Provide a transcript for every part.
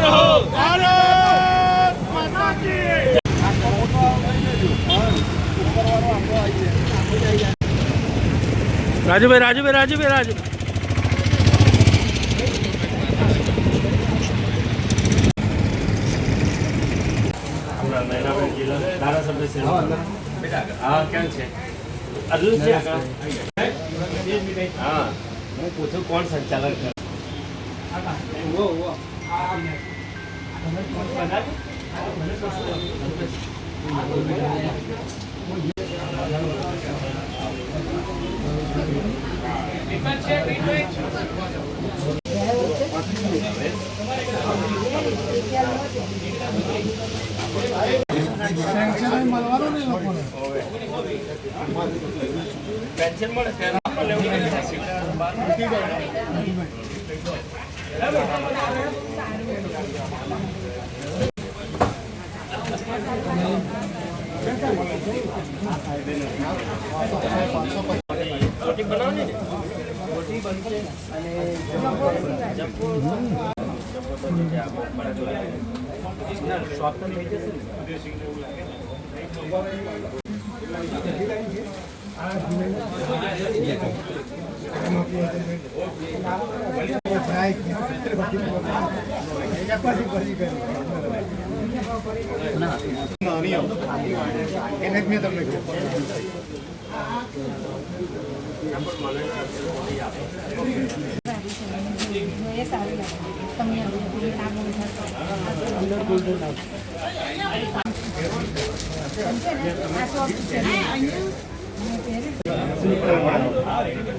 રહો ભારત! માતા કી રાજુભાઈ રાજુભાઈ. રાજુભાઈ રાજુ હા કેમ છે? હા. હું પૂછું કોણ સંચાલન કરે પેન્શન મળે ત્યારે લેવું રોટી એને જ મેં તમને કીધું એ સારું લાગે તમને આ બહુ આ સોફ્ટ છે ને મેં પહેર્યું સર આજનો કાર્યક્રમ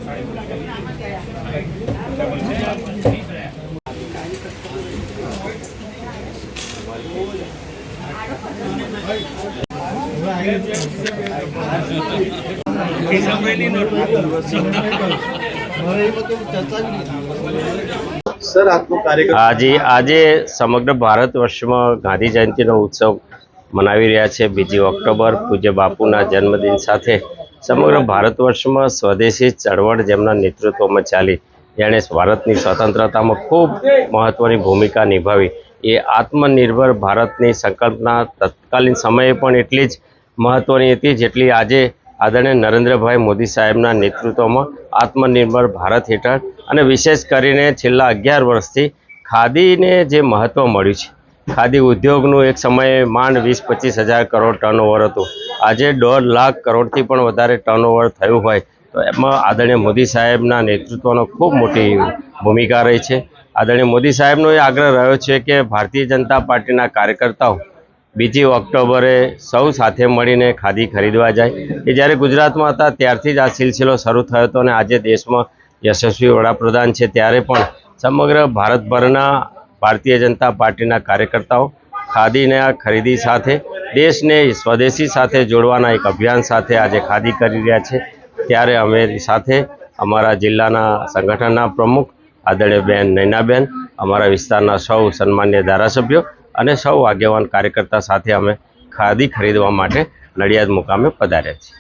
આજે આજે સમગ્ર ભારત વર્ષમાં ગાંધી જયંતિનો ઉત્સવ મનાવી રહ્યા છે. બીજી ઓક્ટોબર પૂજ્ય બાપુના જન્મદિન સાથે સમગ્ર ભારત વર્ષમાં સ્વદેશી ચળવળ જેમના નેતૃત્વમાં ચાલી જેણે ભારતની સ્વતંત્રતામાં ખૂબ મહત્ત્વની ભૂમિકા નિભાવી. એ આત્મનિર્ભર ભારતની સંકલ્પના તત્કાલીન સમયે પણ એટલી જ મહત્ત્વની હતી જેટલી આજે આદરણીય નરેન્દ્રભાઈ મોદી સાહેબના નેતૃત્વમાં આત્મનિર્ભર ભારત હેઠળ અને વિશેષ કરીને છેલ્લા અગિયાર વર્ષથી ખાદીને જે મહત્ત્વ મળ્યું છે. ખાદી ઉદ્યોગનું એક સમયે માંડ વીસ પચીસ હજાર કરોડ ટર્નઓવર હતું. આજે દોઢ લાખ કરોડથી પણ વધારે ટર્નઓવર થયું હોય તો એમાં આદરણીય મોદી સાહેબના નેતૃત્વનો ખૂબ મોટી ભૂમિકા રહી છે. આદરણીય મોદી સાહેબનો એ આગ્રહ રહ્યો છે કે ભારતીય જનતા પાર્ટીના કાર્યકર્તાઓ બીજી ઓક્ટોબરે સૌ સાથે મળીને ખાદી ખરીદવા જાય. એ જ્યારે ગુજરાતમાં હતા ત્યારથી જ આ સિલસિલો શરૂ થયો હતો અને આજે દેશમાં યશસ્વી વડાપ્રધાન છે ત્યારે પણ સમગ્ર ભારતભરના ભારતીય જનતા પાર્ટીના કાર્યકર્તાઓ ખાદીના ખરીદી સાથે, દેશને સ્વદેશી સાથે જોડવાના એક અભિયાન સાથે આજે ખાદી કરી રહ્યા છે. ત્યારે અમે સાથે અમારા જિલ્લાના સંગઠનના પ્રમુખ આદરણીય બેન નૈનાબેન, અમારા વિસ્તારના સૌ સન્માન્ય ધારાસભ્યો અને સૌ આગેવાન કાર્યકર્તા સાથે અમે ખાદી ખરીદવા માટે નડિયાદ મુકામે પધાર્યા છીએ.